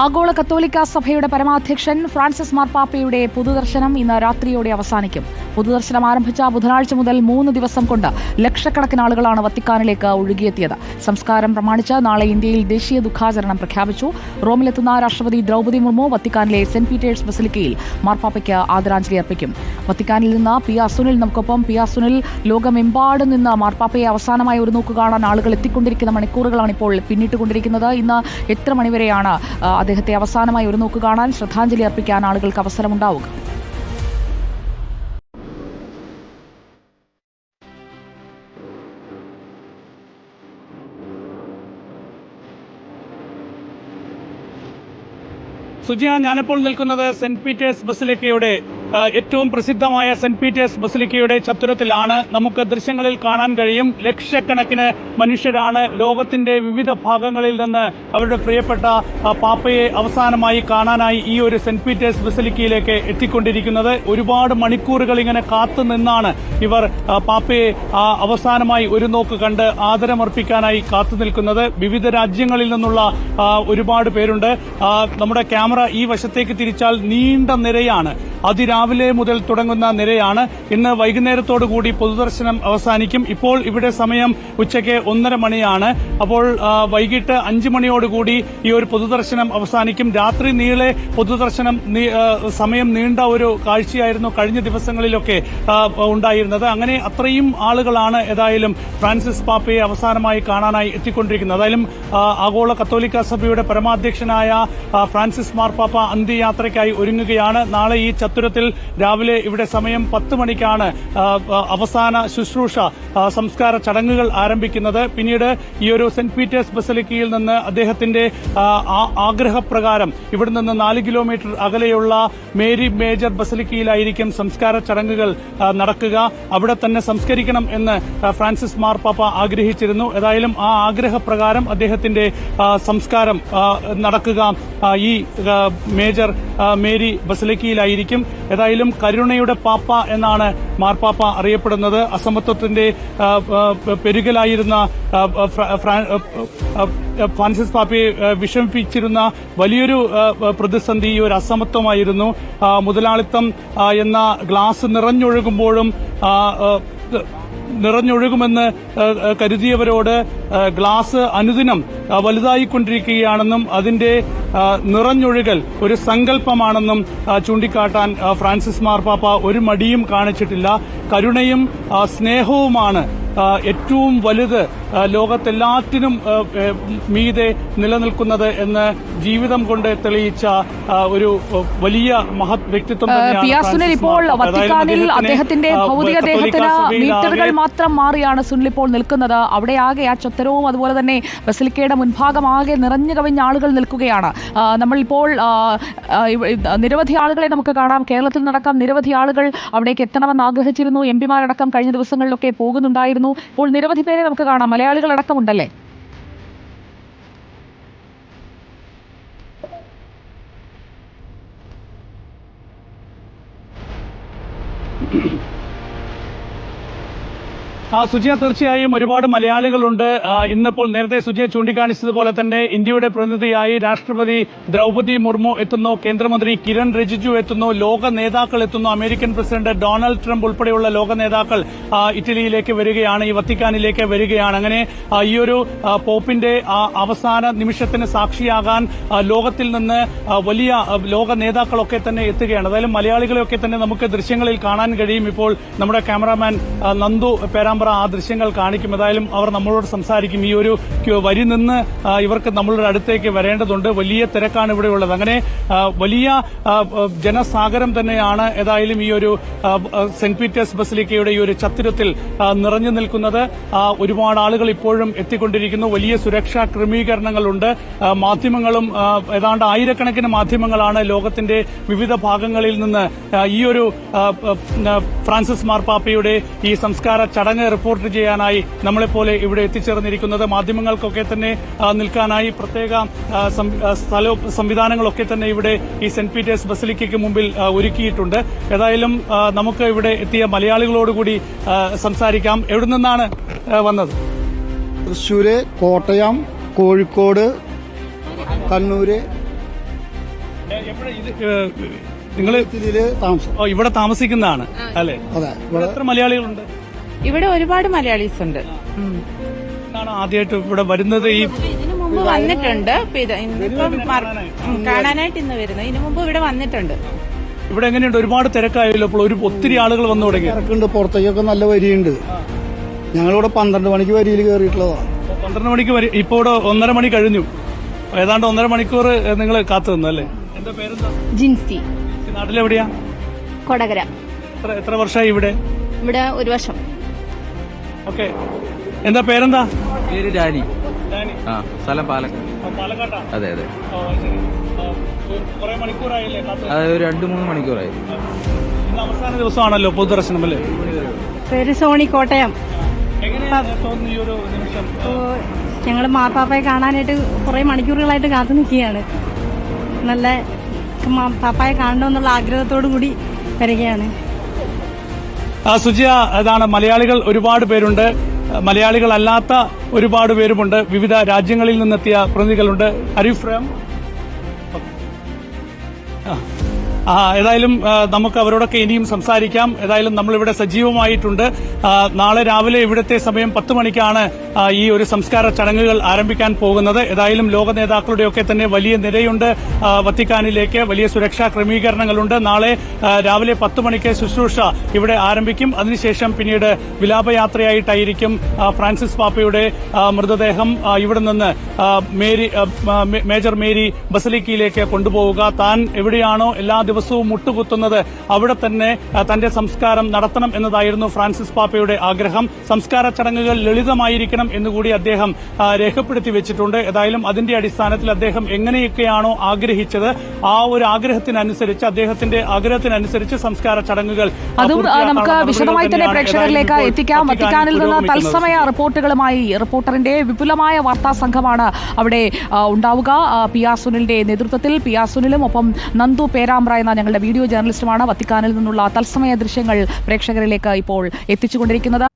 ആഗോള കത്തോലിക്ക സഭയുടെ പരമാധ്യക്ഷൻ ഫ്രാൻസിസ് മാർപ്പാപ്പയുടെ പൊതുദർശനം ഇന്ന് രാത്രിയോടെ അവസാനിക്കും. പൊതുദർശനം ആരംഭിച്ച ബുധനാഴ്ച മുതൽ മൂന്ന് ദിവസം കൊണ്ട് ലക്ഷക്കണക്കിന് ആളുകളാണ് വത്തിക്കാനിലേക്ക് ഒഴുകിയെത്തിയത്. സംസ്കാരം പ്രമാണിച്ച് നാളെ ഇന്ത്യയിൽ ദേശീയ ദുഃഖാചരണം പ്രഖ്യാപിച്ചു. റോമിലെത്തുന്ന രാഷ്ട്രപതി ദ്രൗപദി മുർമു വത്തിക്കാനിലെ സെന്റ് പീറ്റേഴ്സ് ബസിലിക്കയിൽ മാർപ്പാപ്പയ്ക്ക് ആദരാഞ്ജലി അർപ്പിക്കും. വത്തിക്കാനിൽ നിന്ന് പി ആർ സുനിൽ നമുക്കൊപ്പം. പി ആർ സുനിൽ ലോകമെമ്പാടും നിന്ന് മാർപ്പാപ്പയെ അവസാനമായി ഒരു നോക്ക് കാണാൻ ആളുകൾ എത്തിക്കൊണ്ടിരിക്കുന്ന മണിക്കൂറുകളാണ് ഇപ്പോൾ പിന്നിട്ടുകൊണ്ടിരിക്കുന്നത്. ഇന്ന് എത്ര മണിവരെയാണ് അദ്ദേഹത്തെ അവസാനമായി ഒരു നോക്ക് കാണാൻ ശ്രദ്ധാഞ്ജലി അർപ്പിക്കാൻ ആളുകൾക്ക് അവസരമുണ്ടാവുക. സുജിയ ഞാനിപ്പോൾ നിൽക്കുന്നത് സെന്റ് പീറ്റേഴ്സ് ബസിലിക്കയുടെ ഏറ്റവും പ്രസിദ്ധമായ സെന്റ് പീറ്റേഴ്സ് ബസിലിക്കയുടെ ചത്തുരത്തിലാണ് നമുക്ക് ദൃശ്യങ്ങളിൽ കാണാൻ കഴിയും. ലക്ഷക്കണക്കിന് മനുഷ്യരാണ് ലോകത്തിന്റെ വിവിധ ഭാഗങ്ങളിൽ നിന്ന് അവരുടെ പ്രിയപ്പെട്ട പാപ്പയെ അവസാനമായി കാണാനായി ഈ ഒരു സെന്റ് പീറ്റേഴ്സ് ബസിലിക്കയിലേക്ക് എത്തിക്കൊണ്ടിരിക്കുന്നത്. ഒരുപാട് മണിക്കൂറുകൾ ഇങ്ങനെ കാത്തു നിന്നാണ് ഇവർ പാപ്പയെ അവസാനമായി ഒരു നോക്ക് കണ്ട് ആദരമർപ്പിക്കാനായി കാത്തു നിൽക്കുന്നത്. വിവിധ രാജ്യങ്ങളിൽ നിന്നുള്ള ഒരുപാട് പേരുണ്ട്. നമ്മുടെ ക്യാമറ ഈ വശത്തേക്ക് തിരിച്ചാൽ നീണ്ട നിരയാണ്. അതിരാവിലെ മുതൽ തുടങ്ങുന്ന നിരയാണ്. ഇന്ന് വൈകുന്നേരത്തോടുകൂടി പൊതുദർശനം അവസാനിക്കും. ഇപ്പോൾ ഇവിടെ സമയം ഉച്ചയ്ക്ക് ഒന്നര മണിയാണ്. അപ്പോൾ വൈകിട്ട് അഞ്ച് മണിയോടുകൂടി ഈ ഒരു പൊതുദർശനം അവസാനിക്കും. രാത്രി നീളെ പൊതുദർശനം സമയം നീണ്ട ഒരു കാഴ്ചയായിരുന്നു കഴിഞ്ഞ ദിവസങ്ങളിലൊക്കെ ഉണ്ടായിരുന്നത്. അങ്ങനെ അത്രയും ആളുകളാണ് ഏതായാലും ഫ്രാൻസിസ് പാപ്പയെ അവസാനമായി കാണാനായി എത്തിക്കൊണ്ടിരിക്കുന്നത്. ഏതായാലും ആഗോള കത്തോലിക്ക സഭയുടെ പരമാധ്യക്ഷനായ ഫ്രാൻസിസ് മാർപ്പാപ്പ അന്ത്യയാത്രയ്ക്കായി ഒരുങ്ങുകയാണ്. നാളെ ഈ ചത്തുരത്തിൽ രാവിലെ ഇവിടെ സമയം പത്ത് മണിക്കാണ് അവസാന ശുശ്രൂഷ സംസ്കാര ചടങ്ങുകൾ ആരംഭിക്കുന്നത്. പിന്നീട് ഈ ഒരു സെന്റ് പീറ്റേഴ്സ് ബസലിക്കയിൽ നിന്ന് അദ്ദേഹത്തിന്റെ ആഗ്രഹപ്രകാരം ഇവിടെ നിന്ന് നാല് കിലോമീറ്റർ അകലെയുള്ള മേരി മേജർ ബസലിക്കയിലായിരിക്കും സംസ്കാര ചടങ്ങുകൾ നടക്കുക. അവിടെ തന്നെ സംസ്കരിക്കണം എന്ന് ഫ്രാൻസിസ് മാർപ്പാപ്പ ആഗ്രഹിച്ചിരുന്നു. ഏതായാലും ആ ആഗ്രഹപ്രകാരം അദ്ദേഹത്തിന്റെ സംസ്കാരം നടക്കുക. ഈ മേജർ മേരി ബസലിക്കയിലായിരിക്കും. ഏതായാലും കരുണയുടെ പാപ്പ എന്നാണ് മാർപ്പാപ്പ അറിയപ്പെടുന്നത്. അസമത്വത്തിന്റെ പെരുകലായിരുന്ന ഫ്രാൻസിസ് പാപ്പയെ വിഷമിപ്പിച്ചിരുന്ന വലിയൊരു പ്രതിസന്ധി ഒരു അസമത്വമായിരുന്നു മുതലാളിത്തം എന്ന ഗ്ലാസ് നിറഞ്ഞൊഴുകുമ്പോഴും നിറഞ്ഞൊഴുകുമെന്ന് കരുതിയവരോട് ഗ്ലാസ് അനുദിനം വലുതായിക്കൊണ്ടിരിക്കുകയാണെന്നും അതിന്റെ നിറഞ്ഞൊഴുകൽ ഒരു സങ്കല്പമാണെന്നും ചൂണ്ടിക്കാട്ടാൻ ഫ്രാൻസിസ് മാർപ്പാപ്പ ഒരു മടിയും കാണിച്ചിട്ടില്ല. കരുണയും സ്നേഹവുമാണ് ഏറ്റവും വലുത് ലോകത്തെല്ലാറ്റിനും മീതെ നിലനിൽക്കുന്നത് എന്ന് ജീവിതം കൊണ്ട് തെളിയിച്ച ഒരു വലിയ മഹത് വ്യക്തിത്വം സുനിൽ ഇപ്പോൾ വത്തിക്കാനിൽ അദ്ദേഹത്തിന്റെ ഭൗതിക ദേഹത്തിന് മീറ്ററുകൾ മാത്രം മാറിയാണ് സുനിൽ ഇപ്പോൾ നിൽക്കുന്നത്. അവിടെ ആകെ ആ ചത്തരവും അതുപോലെ തന്നെ ബസിലിക്കയുടെ മുൻഭാഗം ആകെ നിറഞ്ഞു കവിഞ്ഞ ആളുകൾ നിൽക്കുകയാണ്. നമ്മളിപ്പോൾ നിരവധി ആളുകളെ നമുക്ക് കാണാം. കേരളത്തിൽ നടക്കാം നിരവധി ആളുകൾ അവിടേക്ക് എത്തണമെന്ന് ആഗ്രഹിച്ചിരുന്നു. എം പിമാരടക്കം കഴിഞ്ഞ ദിവസങ്ങളിലൊക്കെ പോകുന്നുണ്ടായിരുന്നു. ഇപ്പോൾ നിരവധി പേരെ നമുക്ക് കാണാം. മലയാളികൾ അടക്കമുണ്ടല്ലേ ആ സുജിയ തീർച്ചയായും ഒരുപാട് മലയാളികളുണ്ട്. ഇന്നിപ്പോൾ നേരത്തെ സുജിയ ചൂണ്ടിക്കാണിച്ചതുപോലെ തന്നെ ഇന്ത്യയുടെ പ്രതിനിധിയായി രാഷ്ട്രപതി ദ്രൗപദി മുർമു എത്തുന്നു കേന്ദ്രമന്ത്രി കിരൺ റിജിജു എത്തുന്നു ലോക നേതാക്കൾ എത്തുന്നു. അമേരിക്കൻ പ്രസിഡന്റ് ഡൊണാൾഡ് ട്രംപ് ഉൾപ്പെടെയുള്ള ലോക നേതാക്കൾ ഇറ്റലിയിലേക്ക് വരികയാണ് ഈ വത്തിക്കാനിലേക്ക് വരികയാണ്. അങ്ങനെ ഈ ഒരു പോപ്പിന്റെ അവസാന നിമിഷത്തിന് സാക്ഷിയാകാൻ ലോകത്തിൽ നിന്ന് വലിയ ലോക നേതാക്കളൊക്കെ തന്നെ എത്തുകയാണ്. അതായത് മലയാളികളെയൊക്കെ തന്നെ നമുക്ക് ദൃശ്യങ്ങളിൽ കാണാൻ കഴിയും ഇപ്പോൾ നമ്മുടെ ക്യാമറാമാൻ നന്ദു നന്ദു പേരാമ്പ്ര ആ ദൃശ്യങ്ങൾ കാണിക്കും. ഏതായാലും അവർ നമ്മളോട് സംസാരിക്കും. ഈ ഒരു വരി നിന്ന് ഇവർക്ക് നമ്മളുടെ അടുത്തേക്ക് വരേണ്ടതുണ്ട്. വലിയ തിരക്കാണ് ഇവിടെ ഉള്ളത്. അങ്ങനെ വലിയ ജനസാഗരം തന്നെയാണ് ഏതായാലും ഈ ഒരു സെന്റ് പീറ്റേഴ്സ് ബസിലിക്കയുടെ ഈ ഒരു ചത്തിരത്തിൽ നിറഞ്ഞു നിൽക്കുന്നത്. ഒരുപാട് ആളുകൾ ഇപ്പോഴും എത്തിക്കൊണ്ടിരിക്കുന്നു. വലിയ സുരക്ഷാ ക്രമീകരണങ്ങളുണ്ട്. മാധ്യമങ്ങളും ഏതാണ്ട് ആയിരക്കണക്കിന് മാധ്യമങ്ങളാണ് ലോകത്തിന്റെ വിവിധ ഭാഗങ്ങളിൽ നിന്ന് ഈ ഒരു ഫ്രാൻസിസ് മാർപ്പാപ്പയുടെ ഈ സംസ്കാര ചടങ്ങ് റിപ്പോർട്ട് ചെയ്യാനായി നമ്മളെപ്പോലെ ഇവിടെ എത്തിച്ചേർന്നിരിക്കുന്നത്. മാധ്യമങ്ങൾക്കൊക്കെ തന്നെ നിൽക്കാനായി പ്രത്യേക സ്ഥല സംവിധാനങ്ങളൊക്കെ തന്നെ ഇവിടെ ഈ സെന്റ് പീറ്റേഴ്സ് ബസിലിക്കയ്ക്ക് മുമ്പിൽ ഒരുക്കിയിട്ടുണ്ട്. ഏതായാലും നമുക്ക് ഇവിടെ എത്തിയ മലയാളികളോടുകൂടി സംസാരിക്കാം. എവിടെ നിന്നാണ് വന്നത്? തൃശ്ശൂര് കോട്ടയം കോഴിക്കോട് കണ്ണൂര്. നിങ്ങൾ താമസം. ഇവിടെ താമസിക്കുന്നതാണ് അല്ലെ? അതെ ഇവിടെ ഇവിടെ എത്ര മലയാളികളുണ്ട്? ഇവിടെ ഒരുപാട് മലയാളീസ് ഉണ്ട് ആദ്യമായിട്ട് ഇവിടെ വരുന്നത് ഈ ഇതിനു മുമ്പ് വന്നിട്ടുണ്ട്. ഇപ്പൊ ഇത് ഇന്നിപ്പം കാണാനായിട്ട് ഇന്ന് വരുന്നത് ഇതിനു മുമ്പ് ഇവിടെ വന്നിട്ടുണ്ട്. ഇവിടെ എങ്ങനെയുണ്ട്? ഒരുപാട് തിരക്കായല്ലോ അപ്പോൾ ഒരു ഒത്തിരി ആളുകൾ വന്നു തുടങ്ങി തിരക്കുണ്ട്. പുറത്തേക്കൊക്കെ നല്ല വരിയുണ്ട്. ഞങ്ങളിവിടെ പന്ത്രണ്ട് മണിക്ക് വരിയിൽ കയറിയിട്ടുള്ളതാണ്. പന്ത്രണ്ട് മണിക്ക് വരി ഇപ്പൊ ഇവിടെ ഒന്നര മണി കഴിഞ്ഞു. ഏതാണ്ട് ഒന്നര മണിക്കൂർ നിങ്ങൾ കാത്തു നിന്നു അല്ലേ? എന്താ പേരെന്താ? ജിൻസി. ഈ നാട്ടിലെവിടെയാ? കൊടകര. എത്ര എത്ര വർഷമായി ഇവിടെ? ഇവിടെ ഒരു വർഷം. ഓക്കെ. എന്താ പേരെന്താ? പേര് ഡാനി. ഡാനി. ആ സ്ഥലം പാലക്കാട്. അതെ അതെ അതെ. ഓ, ശരി. ആ, ഒരു- അത് രണ്ട് മൂന്ന് മണിക്കൂറായി. അവസാന ദിവസമാണല്ലോ പൊതുദർശനം അല്ലേ? പേര് സോണി കോട്ടയം. ഞങ്ങൾ മാപ്പാപ്പയെ കാണാനായിട്ട് കുറെ മണിക്കൂറുകളായിട്ട് കാത്തു നിൽക്കുകയാണ് നല്ല മാ- പാപ്പായെ കാണണമെന്നുള്ള ആഗ്രഹത്തോടു കൂടി വരികയാണ്. സുജിയ അതാണ് മലയാളികൾ ഒരുപാട് പേരുണ്ട്. മലയാളികളല്ലാത്ത ഒരുപാട് പേരുമുണ്ട്. വിവിധ രാജ്യങ്ങളിൽ നിന്നെത്തിയ പ്രതിനിധികളുണ്ട്. അരിഫ്രം ആ. ഏതായാലും നമുക്ക് അവരോടൊക്കെ ഇനിയും സംസാരിക്കാം. ഏതായാലും നമ്മളിവിടെ സജീവമായിട്ടുണ്ട്. നാളെ രാവിലെ ഇവിടുത്തെ സമയം പത്ത് മണിക്കാണ് ഈ ഒരു സംസ്കാര ചടങ്ങുകൾ ആരംഭിക്കാൻ പോകുന്നത്. ഏതായാലും ലോക നേതാക്കളുടെയൊക്കെ തന്നെ വലിയ നിരയുണ്ട്. വത്തിക്കാനിലേക്ക് വലിയ സുരക്ഷാ ക്രമീകരണങ്ങളുണ്ട്. നാളെ രാവിലെ പത്ത് മണിക്ക് ശുശ്രൂഷ ഇവിടെ ആരംഭിക്കും. അതിനുശേഷം പിന്നീട് വിലാപയാത്രയായിട്ടായിരിക്കും ഫ്രാൻസിസ് പാപ്പയുടെ മൃതദേഹം ഇവിടെ നിന്ന് മേരി മേജർ മേരി ബസലിക്കയിലേക്ക് കൊണ്ടുപോവുക. താൻ എവിടെയാണോ എല്ലാ ദിവസവും മുട്ടുകുത്തുന്നത് അവിടെ തന്നെ തന്റെ സംസ്കാരം നടത്തണം എന്നതായിരുന്നു ഫ്രാൻസിസ് പാപ്പയുടെ ആഗ്രഹം. സംസ്കാര ചടങ്ങുകൾ ലളിതമായിരിക്കണം എന്നുകൂടി അദ്ദേഹം രേഖപ്പെടുത്തി വെച്ചിട്ടുണ്ട്. ഏതായാലും അതിന്റെ അടിസ്ഥാനത്തിൽ അദ്ദേഹം എങ്ങനെയൊക്കെയാണോ ആഗ്രഹിച്ചത് ആ ഒരു ആഗ്രഹത്തിനനുസരിച്ച് അദ്ദേഹത്തിന്റെ ആഗ്രഹത്തിനനുസരിച്ച് സംസ്കാര ചടങ്ങുകൾ അതും നമുക്ക് വിശദമായി തന്നെ പ്രേക്ഷകരിലേക്ക് എത്തിക്കാം. വത്തിക്കാനിൽ നിന്ന് തത്സമയ റിപ്പോർട്ടുകളുമായി റിപ്പോർട്ടറിന്റെ വിപുലമായ വാർത്താ സംഘമാണ് അവിടെ ഉണ്ടാവുക. പി ആർ സുനിലിന്റെ നേതൃത്വത്തിൽ പി ആർ സുനിലും ഒപ്പം നന്ദു പേരാമ്പ്ര എന്ന ഞങ്ങളുടെ വീഡിയോ ജേർണലിസ്റ്റുമാണ് വത്തിക്കാനിൽ നിന്നുള്ള തത്സമയ ദൃശ്യങ്ങൾ പ്രേക്ഷകരിലേക്ക് ഇപ്പോൾ എത്തിച്ചുകൊണ്ടിരിക്കുന്നത്.